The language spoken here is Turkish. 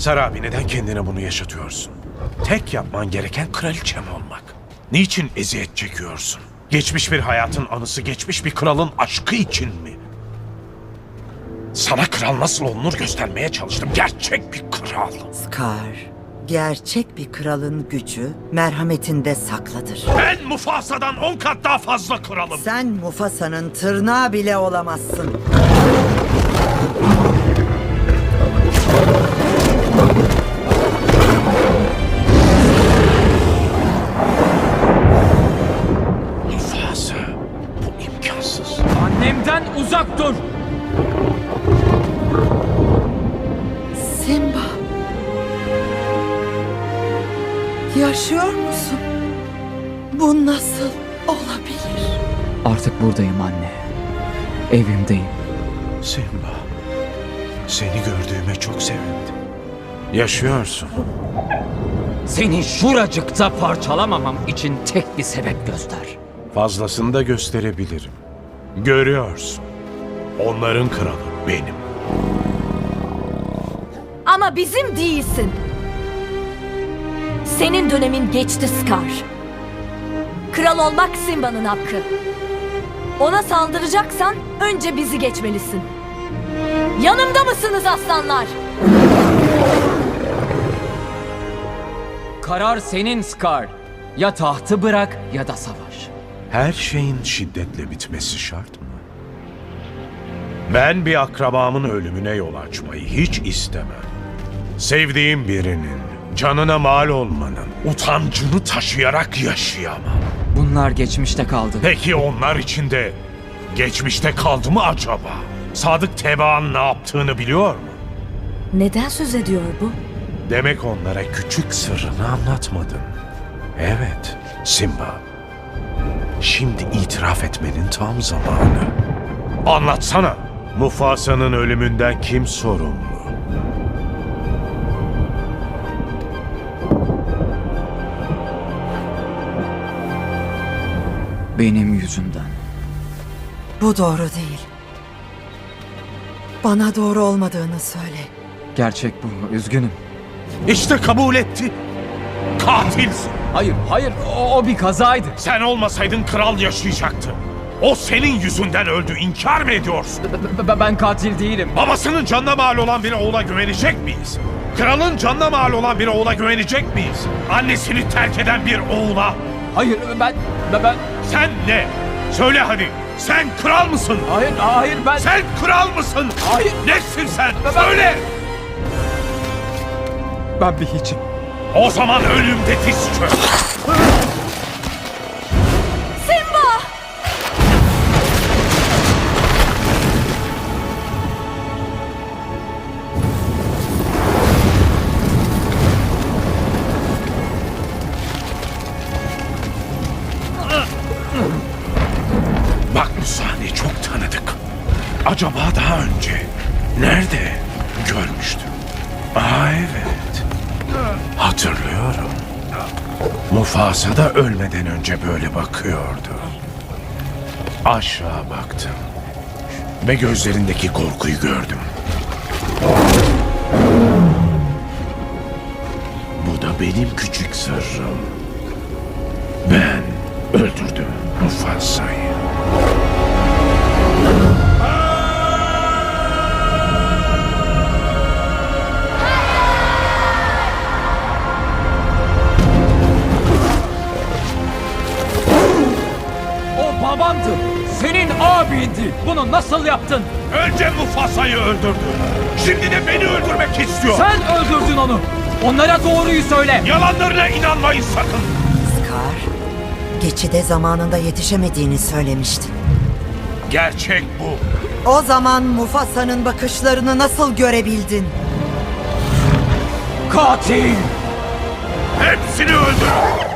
Sarabi neden kendine bunu yaşatıyorsun? Tek yapman gereken kraliçem olmak. Niçin eziyet çekiyorsun? Geçmiş bir hayatın anısı, geçmiş bir kralın aşkı için mi? Sana kral nasıl olunur göstermeye çalıştım. Gerçek bir kral. Scar, gerçek bir kralın gücü merhametinde saklıdır. Ben Mufasa'dan on kat daha fazla kralım. Sen Mufasa'nın tırnağı bile olamazsın. Yaşıyor musun? Bu nasıl olabilir? Artık buradayım anne. Evimdeyim. Simba, seni gördüğüme çok sevindim. Yaşıyorsun. Seni şuracıkta parçalamamam için tek bir sebep göster. Fazlasını da gösterebilirim. Görüyorsun. Onların kralı benim. Ama bizim değilsin. Senin dönemin geçti Scar. Kral olmak Simba'nın hakkı. Ona saldıracaksan önce bizi geçmelisin. Yanımda mısınız aslanlar? Karar senin Scar. Ya tahtı bırak ya da savaş. Her şeyin şiddetle bitmesi şart mı? Ben bir akrabamın ölümüne yol açmayı hiç istemem. Sevdiğim birinin canına mal olmanın utancını taşıyarak yaşayamam. Bunlar geçmişte kaldı. Peki onlar için de geçmişte kaldı mı acaba? Sadık Teba'nın ne yaptığını biliyor mu? Neden söz ediyor bu? Demek onlara küçük sırrını anlatmadın. Evet, Simba. Şimdi itiraf etmenin tam zamanı. Anlatsana. Mufasa'nın ölümünden kim sorumlu? Benim yüzümden. Bu doğru değil. Bana doğru olmadığını söyle. Gerçek bu. Üzgünüm. İşte kabul etti. Katilsin. Hayır, hayır. O, o bir kazaydı. Sen olmasaydın kral yaşayacaktı. O senin yüzünden öldü. İnkar mı ediyorsun? B- b- ben katil değilim. Babasının canına mal olan bir oğula güvenecek miyiz? Kralın canına mal olan bir oğula güvenecek miyiz? Annesini terk eden bir oğula. Hayır, ben... Ben... ben- Sen ne? Söyle hadi. Sen kral mısın? Hayır, hayır ben... Sen kral mısın? Hayır. Nesin sen? Ben- Söyle. Ben bir hiçim. O zaman ölümde diz çök. Acaba daha önce nerede görmüştüm? Aa evet. Hatırlıyorum. Mufasa da ölmeden önce böyle bakıyordu. Aşağı baktım. Ve gözlerindeki korkuyu gördüm. Bu da benim küçük sırrım. Ben öldürdüm Mufasa'yı. Bunu nasıl yaptın? Önce Mufasa'yı öldürdü. Şimdi de beni öldürmek istiyor. Sen öldürdün onu. Onlara doğruyu söyle. Yalanlarına inanmayın sakın. Scar, geçide zamanında yetişemediğini söylemiştin. Gerçek bu. O zaman Mufasa'nın bakışlarını nasıl görebildin? Katil. Hepsini öldür.